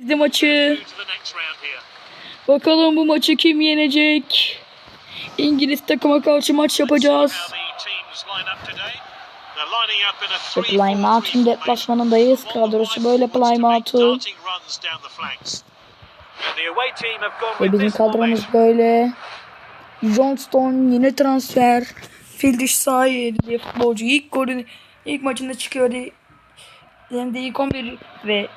izle maçı. Bakalım bu maçı kim yenecek? İngiliz takıma karşı maç yapacağız. Ve Plymouth'un deplasmanındayız. Kadrosu böyle Plymouth'un. Ve bizim kadromuz böyle. Johnston yeni transfer. Fil dışı sahaya diye futbolcu ilk golü ilk maçında çıkıyordu. Hem de ilk 11 ve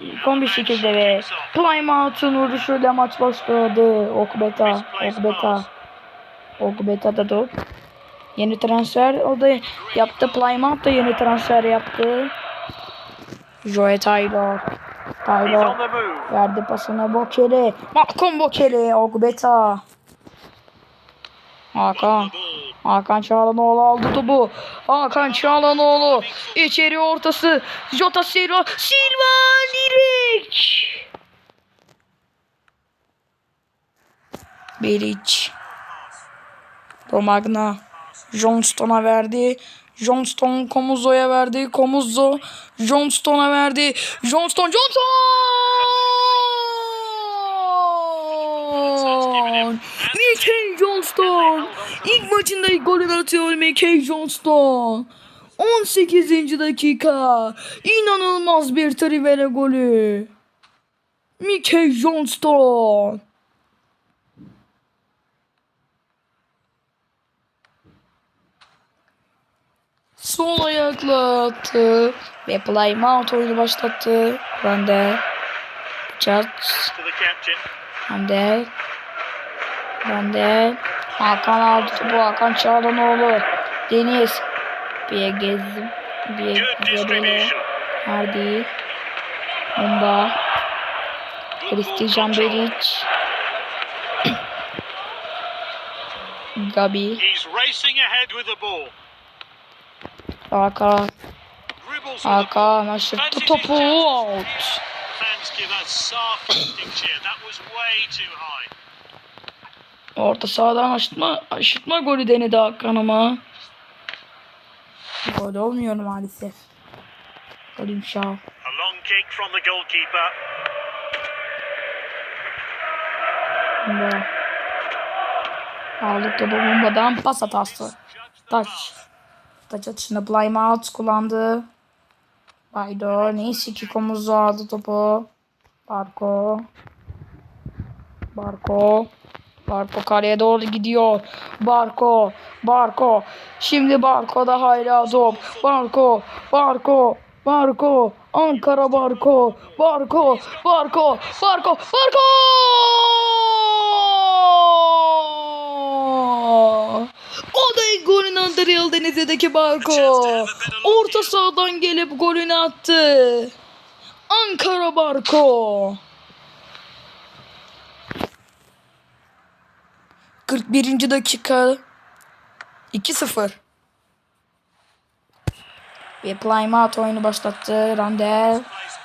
ilk 11 şekilde ve Plymouth'un vuruşuyla maç başladı. Okbeta, Okbeta. Okbeta da top. Yeni transfer o da yaptı. Plymouth da yeni transfer yaptı. Joe Taylor. Taylor verdi pasını Bokele. Malcolm Bokele. Ogbeta. Hakan. Hakan Çağlanoğlu aldı topu. Hakan Çağlanoğlu. içeri ortası. Jota Silva. Silva direk. Beric. Romagna. Johnston'a verdi. Johnston Komuzzo'ya verdi. Komuzzo Johnston'a verdi. Johnston Johnston! Mickey Johnston! İlk maçında ilk golünü atıyor Mickey Johnston. 18. dakika. İnanılmaz bir Trivela golü. Mickey Johnston. Sol ayakla attı. Ve Plymouth oyunu başlattı. Randall. Judge. Randall. Randall. Hakan aldı topu. Hakan Çağlanoğlu. Deniz. Bir gezdim. Bir gebele. Hardy. Mumba. Christian Beric. Gabi. Hakan. Hakan aşırttı topu. Out. Fans give us soft cheer. That was way too high. Orta sahadan aşırtma, aşırtma golü denedi Hakan ama. Gol olmuyor maalesef. Gol imşa. A long kick from the goalkeeper. Bunda. Aldık topu bombadan pas hatası. Taç. Taç atışında Plymouth kullandı. Baydo. Neyse ki Komuzlu aldı topu. Barko. Barko. Barko kaleye doğru gidiyor. Barko. Barko. Şimdi Barko'da hala top. Barko. Barko. Barko. Ankara Barko. Barko. Barko. Barko. Barko. O da golünü attı Real Denizli'deki Barko. Orta sahadan gelip golünü attı. Ankara Barko. 41. dakika 2-0. Ve Plymouth oyunu başlattı. Pass.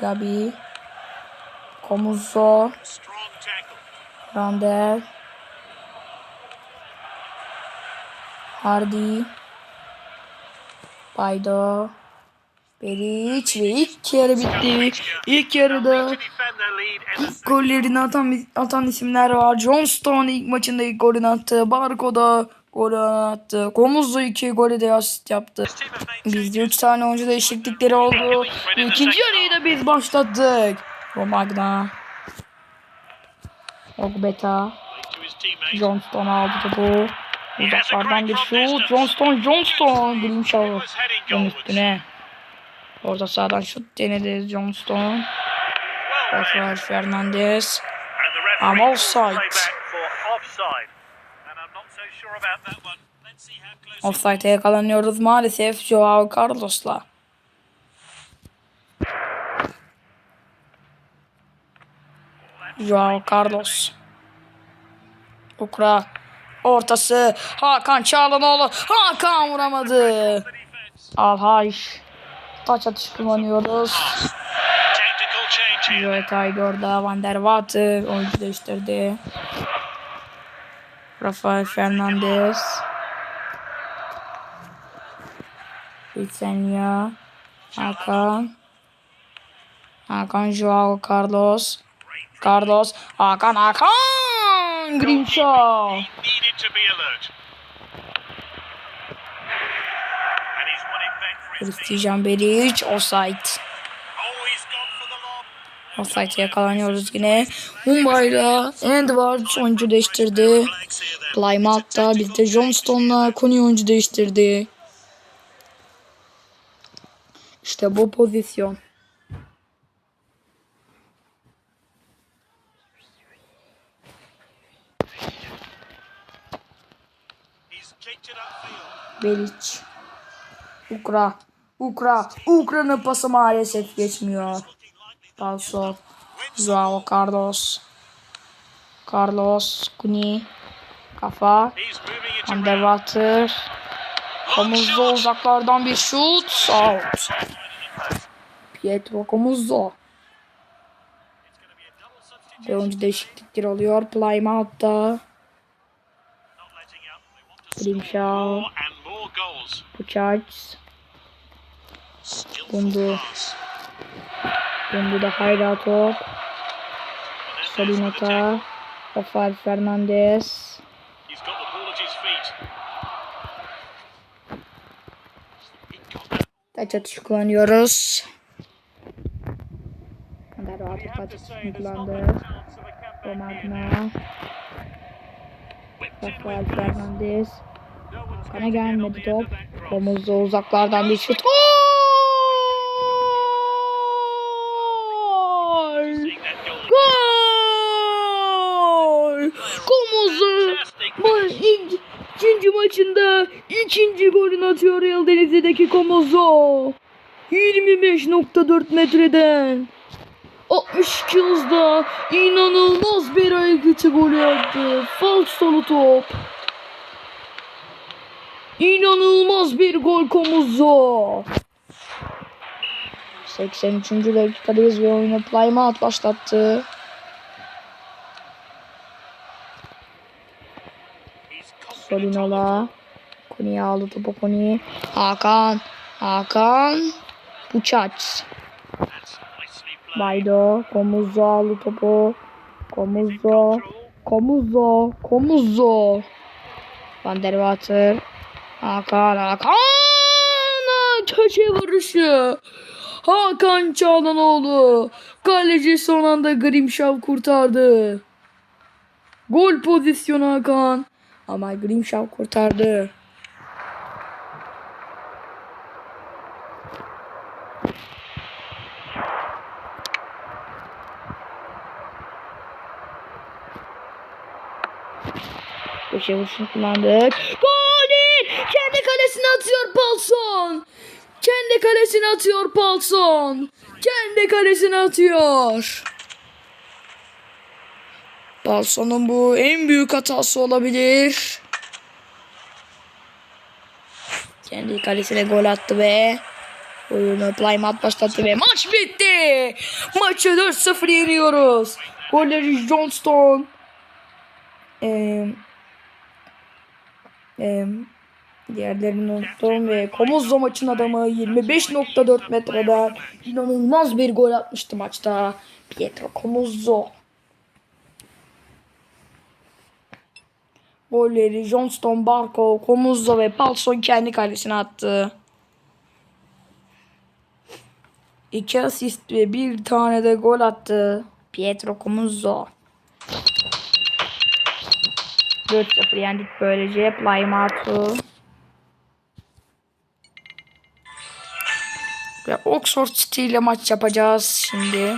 Gabi, tackle. Randall, Hardy, Baydo, Beric ve ilk yarı bitti. İlk yarıda İlk gollerini atan, atan isimler var. Johnston ilk maçında ilk golünü attı. Barco da golü attı. Komuzlu iki golü de asist yaptı. Bizde 3 tane oyuncu değişiklikleri oldu. İkinci yarıyı da biz başlattık. Romagna. Ogbeta. Johnston aldı topu. Uzaklardan bir şut. Johnston, Johnston. Was heading Onun üstüne. Orta sahadan şut denedi Johnston. Rafael Fernandez. Will offside. Offside'e yakalanıyoruz maalesef Joao Carlos'la. Joao Carlos. Ukra. Ortası. Hakan Çağlanoğlu. Hakan vuramadı. Alhaş. Taç atış kullanıyoruz. Here. Joe Taylor'da Van der Water oyuncu değiştirdi. Rafael Fernandez. Vicenia. Hakan. Hakan Joao Carlos. Carlos. Hakan Hakan. Grimshaw. Christian Beric. Offside. Offside'e yakalanıyoruz yine. Mumbai'la Edwards oyuncu değiştirdi. Plymouth da bir de Johnston'la Kony oyuncu değiştirdi. İşte bu pozisyon. Belic. Ukra. Ukra. Ukra'nın pası maalesef geçmiyor. Win Joao Carlos. Carlos. Kuni. Kafa. Underwater. Komuzzo uzaklardan bir şut. Out. Pietro Komuzzo. It's going to be a double substitution. Ve oyuncu değişiklikleri oluyor. To Grimshaw. more Döndü de hayra top. Tackle. Rafael Fernandez. Taç atışı kullanıyoruz. Kadar rahat taç atışını kullandı. Romadna. Rafael Fernandez. Kana gelmedi top. Omuzda uzaklardan bir şut. Gol! Gol! Komuz'u bu ilk, ikinci maçında ikinci golünü atıyor Real Denizli'deki Komuzo. 25.4 metreden 62 hızda inanılmaz bir ayak içi golü attı. Falsolu top. İnanılmaz bir gol Komuzo. 83. dakikadayız ve oyunu Plymouth başlattı. Solinola. Koni'ye aldı Koni. Hakan. Hakan. Played. Baydo. Komuzzo aldı topu. Komuzzo. Control. Komuzzo. Komuzzo. Van der Water. Hakan. Hakan. Köşe vuruşu. Hakan Çağlanoğlu. Kaleci son anda Grimshaw kurtardı. Gol pozisyonu Hakan. Ama Grimshaw kurtardı. Köşe vuruşunu kullandık. Gol. Kendi kalesine atıyor Palson. Kendi kalesine atıyor Palson. Kendi kalesine atıyor. Palson'un bu en büyük hatası olabilir. Kendi kalesine gol attı ve oyunu Plymouth başlattı ve maç bitti. Maçı 4-0 yeniyoruz. Golleri Johnston, eee eee diğerlerini unuttum ve Komuzzo maçın adamı 25.4 metreden inanılmaz bir gol atmıştı maçta. Pietro Komuzzo. Golleri Johnston, Barco, Komuzzo ve Palson kendi kalesine attı. İki asist ve bir tane de gol attı. Pietro Komuzzo. 4-0 yendik böylece Plymouth'u. Ve Oxford City ile maç yapacağız şimdi.